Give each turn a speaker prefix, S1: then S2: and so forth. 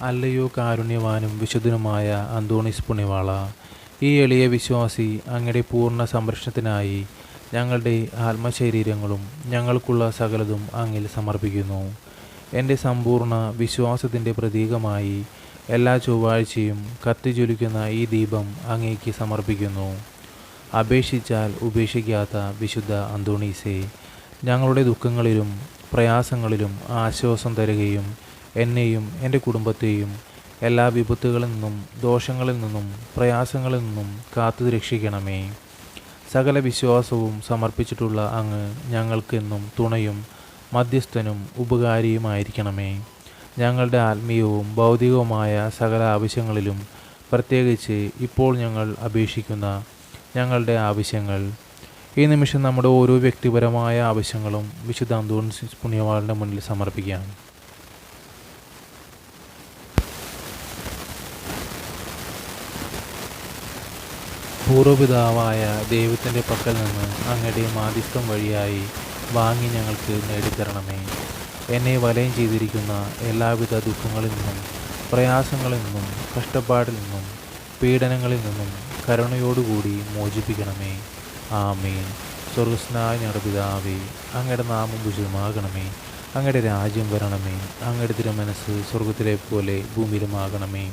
S1: അല്ലയോ കാരുണ്യവാനും വിശുദ്ധനുമായ അന്തോണിസ് പുണിവാള ഈ എളിയ വിശ്വാസി അങ്ങയുടെ പൂർണ സംരക്ഷണത്തിനായി ഞങ്ങളുടെ ആത്മശരീരങ്ങളും ഞങ്ങൾക്കുള്ള സകലതും അങ്ങിൽ സമർപ്പിക്കുന്നു. എന്റെ സമ്പൂർണ വിശ്വാസത്തിന്റെ പ്രതീകമായി എല്ലാ ചൊവ്വാഴ്ചയും കത്തിജ്വലിക്കുന്ന ഈ ദീപം അങ്ങേക്ക് സമർപ്പിക്കുന്നു. അപേക്ഷിച്ചാൽ ഉപേക്ഷിക്കാത്ത വിശുദ്ധ അന്തോണീസെ ഞങ്ങളുടെ ദുഃഖങ്ങളിലും പ്രയാസങ്ങളിലും ആശ്വാസം തരുകയും എന്നെയും എന്റെ കുടുംബത്തെയും എല്ലാ വിപത്തുകളിൽ നിന്നും ദോഷങ്ങളിൽ നിന്നും പ്രയാസങ്ങളിൽ നിന്നും കാത്തു രക്ഷിക്കണമേ. സകല വിശ്വാസവും സമർപ്പിച്ചിട്ടുള്ള അങ്ങ് ഞങ്ങൾക്കെന്നും തുണയും മധ്യസ്ഥനും ഉപകാരിയുമായിരിക്കണമേ. ഞങ്ങളുടെ ആത്മീയവും ഭൗതികവുമായ സകല ആവശ്യങ്ങളിലും പ്രത്യേകിച്ച് ഇപ്പോൾ ഞങ്ങൾ അപേക്ഷിക്കുന്ന ഞങ്ങളുടെ ആവശ്യങ്ങൾ. ഈ നിമിഷം നമ്മുടെ ഓരോ വ്യക്തിപരമായ ആവശ്യങ്ങളും വിശുദ്ധ അന്തോണിസ് പുണ്യവാളിന്റെ മുന്നിൽ സമർപ്പിക്കാം. പൂർവപിതാവായ ദൈവത്തിന്റെ പക്കൽ നിന്ന് അങ്ങയുടെ മാധ്യസ്ഥം വഴിയായി വാങ്ങി ഞങ്ങൾക്ക് നേടിത്തരണമേ. എന്നെ വലയം ചെയ്തിരിക്കുന്ന എല്ലാവിധ ദുഃഖങ്ങളിൽ നിന്നും പ്രയാസങ്ങളിൽ നിന്നും കഷ്ടപ്പാടിൽ നിന്നും പീഡനങ്ങളിൽ നിന്നും കരുണയോടുകൂടി മോചിപ്പിക്കണമേ. ആമേൻ. സ്വർഗസ്നായ ഞങ്ങളുടെ പിതാവേ അങ്ങയുടെ നാമം ഉചിതമാകണമേ. അങ്ങയുടെ രാജ്യം വരണമേ. അങ്ങയുടെ തിരുമനസ് സ്വർഗത്തിലെ പോലെ ഭൂമിയിലുമാകണമേ.